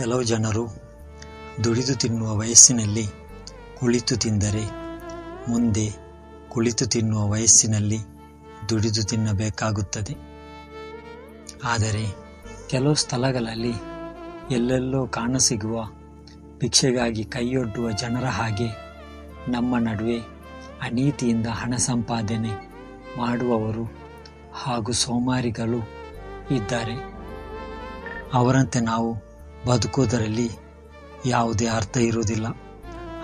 ಕೆಲವು ಜನರು ದುಡಿದು ತಿನ್ನುವ ವಯಸ್ಸಿನಲ್ಲಿ ಕುಳಿತು ತಿಂದರೆ ಮುಂದೆ ಕುಳಿತು ತಿನ್ನುವ ವಯಸ್ಸಿನಲ್ಲಿ ದುಡಿದು ತಿನ್ನಬೇಕಾಗುತ್ತದೆ. ಆದರೆ ಕೆಲವು ಸ್ಥಳಗಳಲ್ಲಿ ಎಲ್ಲೆಲ್ಲೋ ಕಾಣಸಿಗುವ ಭಿಕ್ಷೆಗಾಗಿ ಕೈಯೊಡ್ಡುವ ಜನರ ಹಾಗೆ ನಮ್ಮ ನಡುವೆ ಅನೀತಿಯಿಂದ ಹಣ ಸಂಪಾದನೆ ಮಾಡುವವರು ಹಾಗೂ ಸೋಮಾರಿಗಳು ಇದ್ದಾರೆ. ಅವರಂತೆ ನಾವು ಬದುಕುವುದರಲ್ಲಿ ಯಾವುದೇ ಅರ್ಥ ಇರುವುದಿಲ್ಲ.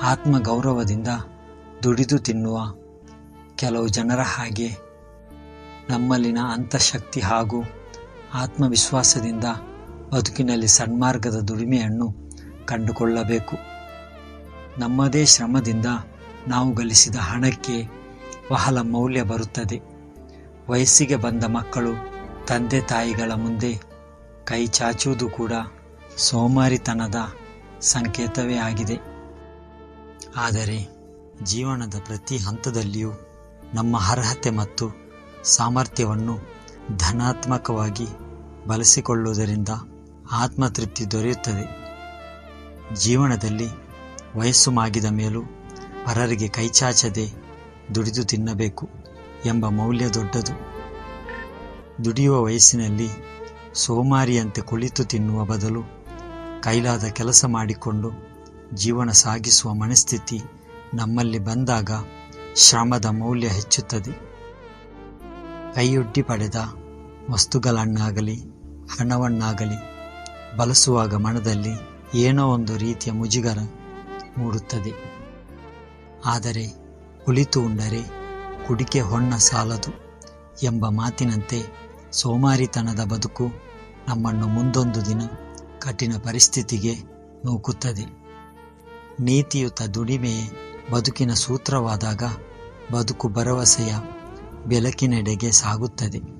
ಆತ್ಮಗೌರವದಿಂದ ದುಡಿದು ತಿನ್ನುವ ಕೆಲವು ಜನರ ಹಾಗೆ ನಮ್ಮಲ್ಲಿನ ಅಂತಃಶಕ್ತಿ ಹಾಗೂ ಆತ್ಮವಿಶ್ವಾಸದಿಂದ ಬದುಕಿನಲ್ಲಿ ಸನ್ಮಾರ್ಗದ ದುಡಿಮೆಯನ್ನು ಕಂಡುಕೊಳ್ಳಬೇಕು. ನಮ್ಮದೇ ಶ್ರಮದಿಂದ ನಾವು ಗಳಿಸಿದ ಹಣಕ್ಕೆ ಬಹಳ ಮೌಲ್ಯ ಬರುತ್ತದೆ. ವಯಸ್ಸಿಗೆ ಬಂದ ಮಕ್ಕಳು ತಂದೆ ತಾಯಿಗಳ ಮುಂದೆ ಕೈ ಚಾಚುವುದು ಕೂಡ ಸೋಮಾರಿತನದ ಸಂಕೇತವೇ ಆಗಿದೆ. ಆದರೆ ಜೀವನದ ಪ್ರತಿ ಹಂತದಲ್ಲಿಯೂ ನಮ್ಮ ಅರ್ಹತೆ ಮತ್ತು ಸಾಮರ್ಥ್ಯವನ್ನು ಧನಾತ್ಮಕವಾಗಿ ಬಳಸಿಕೊಳ್ಳುವುದರಿಂದ ಆತ್ಮತೃಪ್ತಿ ದೊರೆಯುತ್ತದೆ. ಜೀವನದಲ್ಲಿ ವಯಸ್ಸು ಮಾಗಿದ ಮೇಲೂ ಪರರಿಗೆ ಕೈಚಾಚದೆ ದುಡಿದು ತಿನ್ನಬೇಕು ಎಂಬ ಮೌಲ್ಯ ದೊಡ್ಡದು. ದುಡಿಯುವ ವಯಸ್ಸಿನಲ್ಲಿ ಸೋಮಾರಿಯಂತೆ ಕುಳಿತು ತಿನ್ನುವ ಬದಲು ಕೈಲಾದ ಕೆಲಸ ಮಾಡಿಕೊಂಡು ಜೀವನ ಸಾಗಿಸುವ ಮನಸ್ಥಿತಿ ನಮ್ಮಲ್ಲಿ ಬಂದಾಗ ಶ್ರಮದ ಮೌಲ್ಯ ಹೆಚ್ಚುತ್ತದೆ. ಕೈಯೊಡ್ಡಿ ಪಡೆದ ವಸ್ತುಗಳನ್ನಾಗಲಿ, ಹಣವನ್ನಾಗಲಿ ಬಳಸುವಾಗ ಮನದಲ್ಲಿ ಏನೋ ಒಂದು ರೀತಿಯ ಮುಜುಗರ ಮೂಡುತ್ತದೆ. ಆದರೆ ಕುಳಿತು ಉಂಡರೆ ಕುಡಿಕೆ ಹೊನ್ನ ಸಾಲದು ಎಂಬ ಮಾತಿನಂತೆ ಸೋಮಾರಿತನದ ಬದುಕು ನಮ್ಮನ್ನು ಮುಂದೊಂದು ದಿನ ಕಠಿಣ ಪರಿಸ್ಥಿತಿಗೆ ನೂಕುತ್ತದೆ. ನೀತಿಯುತ ದುಡಿಮೆಯೇ ಬದುಕಿನ ಸೂತ್ರವಾದಾಗ ಬದುಕು ಭರವಸೆಯ ಬೆಳಕಿನೆಡೆಗೆ ಸಾಗುತ್ತದೆ.